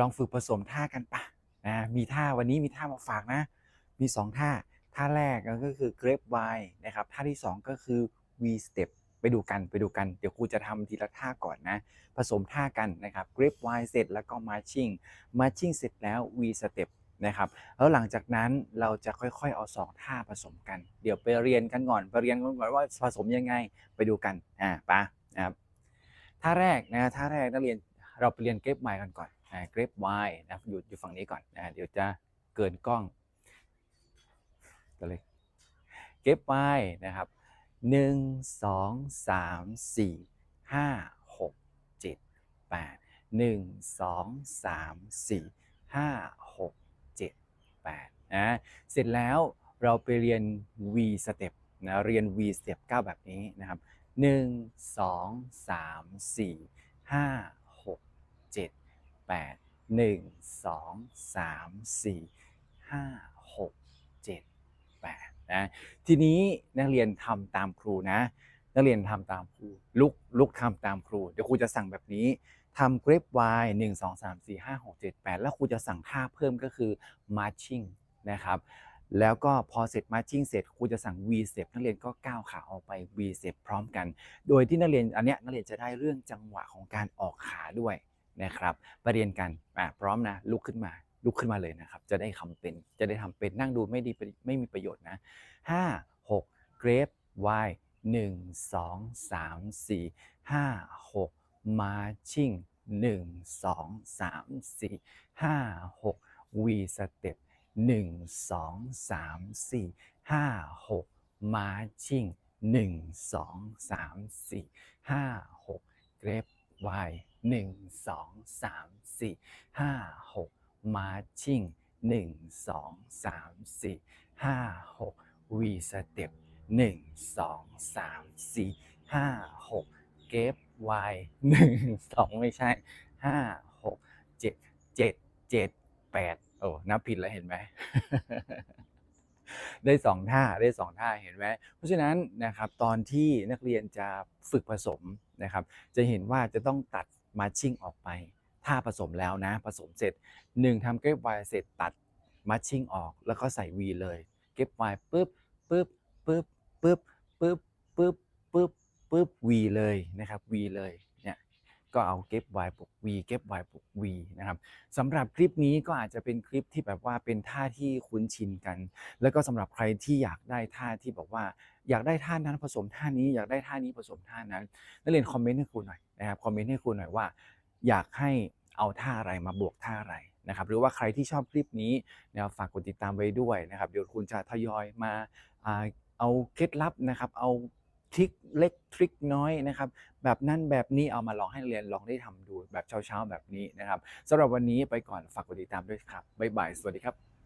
ลองฝึกผสมท่ากันปะนะมีท่าวันนี้มีท่ามาฝากนะ มี 2 ท่า ท่าแรกก็คือ grape wine นะครับ ท่าที่ 2 ก็คือ V step ไปดูกันไปดูกัน เดี๋ยวครูจะทำทีละท่าก่อนนะ ผสมท่ากันนะครับ grape wine เสร็จแล้วก็ marching marching เสร็จแล้ว V step นะครับ แล้วหลังจากนั้นเราจะค่อยๆเอา 2 ท่าผสมกัน เดี๋ยวไปเรียนกันก่อน ไปเรียนกันก่อนว่าผสมยังไง ไปดูกัน อ่าปะนะครับ ท่าแรกนะ ท่าแรกนักเรียนเราไปเรียน grape wine กันก่อน นะ grape wine นะครับอยู่อยู่ฝั่งนี้ก่อนนะเดี๋ยวจะเกินกล้องก็เลย grape wine นะครับหนึ่งสองสามสี่ห้าหกเจ็ดแปดหนึ่งสองสามสี่ห้าหกเจ็ดแปดนะเสร็จแล้วเราไปเรียน V step นะเรียน V step 9 แบบนี้นะครับหนึ่งสองสามสี่ห้าหกเจ็ดแปดหนึ่งสองสามสี่ห้าหกเจ็ดแปดนะทีนี้นักเรียนทำตามครูนะ นักเรียนทำตามครูลุกลุกทำตามครู เดี๋ยวครูจะสั่งแบบนี้ทำ grape wine หนึ่งสองสามสี่ห้าหกเจ็ดแปดแล้วครูจะสั่งท่าเพิ่มก็คือ marching นะครับแล้วก็พอเสร็จ marching เสร็จครูจะสั่ง V step นักเรียนก็ก้าวขาออกไป V step พร้อมกัน โดยที่นักเรียนอันเนี้ยนักเรียนจะได้เรื่องจังหวะของการออกขาด้วย นะครับไปเรียนกันอะพร้อมนะลุกขึ้นมาลุกขึ้นมาเลยนะครับ จะได้คำเป็นจะได้ทำเป็นนั่งดูไม่ดีไม่มีประโยชน์นะห้าหก grape wine หนึ่งสองสามสี่ห้าหก marching หนึ่งสองสามสี่ห้าหก V step หนึ่งสองสามสี่ห้าหก marching หนึ่งสองสามสี่ห้าหก grape wine หนึ่งสองสามสี่ห้าหก marching หนึ่งสองสามสี่ห้าหก V step หนึ่งสองสามสี่ห้าหก grape wine หนึ่งสองไม่ใช่ห้าหกเจ็ดเจ็ดเจ็ดแปดโอ้นับผิดแล้วเห็นไหมได้สองท่าได้สองท่าเห็นไหมเพราะฉะนั้นนะครับตอนที่นักเรียนจะฝึกผสมนะครับ จะเห็นว่าจะต้องตัด มาชิ่งออกไป ถ้าผสมแล้วนะ ผสมเสร็จหนึ่งทำเก็บไวเสร็จตัดมาชิ่งออกแล้วก็ใส่วีเลย เก็บไวปุ๊บปุ๊บปุ๊บปุ๊บปุ๊บปุ๊บปุ๊บปุ๊บวีเลยนะครับวีเลยเนี่ย ก็เอาเก็บไวกวีเก็บไวกวีนะครับสำหรับคลิปนี้ก็อาจจะเป็นคลิปที่แบบว่าเป็นท่าที่คุ้นชินกัน แล้วก็สำหรับใครที่อยากได้ท่าที่บอกว่า อยากได้ท่านั้นผสมท่านี้อยากได้ท่านี้ผสมท่านั้นนักเรียนคอมเมนต์ให้ครูหน่อยนะครับคอมเมนต์ให้ครูหน่อยว่า อยากให้เอาท่าอะไรมาบวกท่าอะไรนะครับหรือว่าใครที่ชอบคลิปนี้นะครับฝากกดติดตามไว้ด้วยนะครับเดี๋ยวคุณจะทยอยมาเอาเคล็ดลับนะครับเอา ทริคเล็กทริคน้อยนะครับ แบบนั้นแบบนี้เอามาลองให้เรียนลองได้ทำดูแบบเช้าๆแบบนี้นะครับสำหรับวันนี้ไปก่อนฝากกดติดตามด้วยครับบ๊ายบายสวัสดีครับ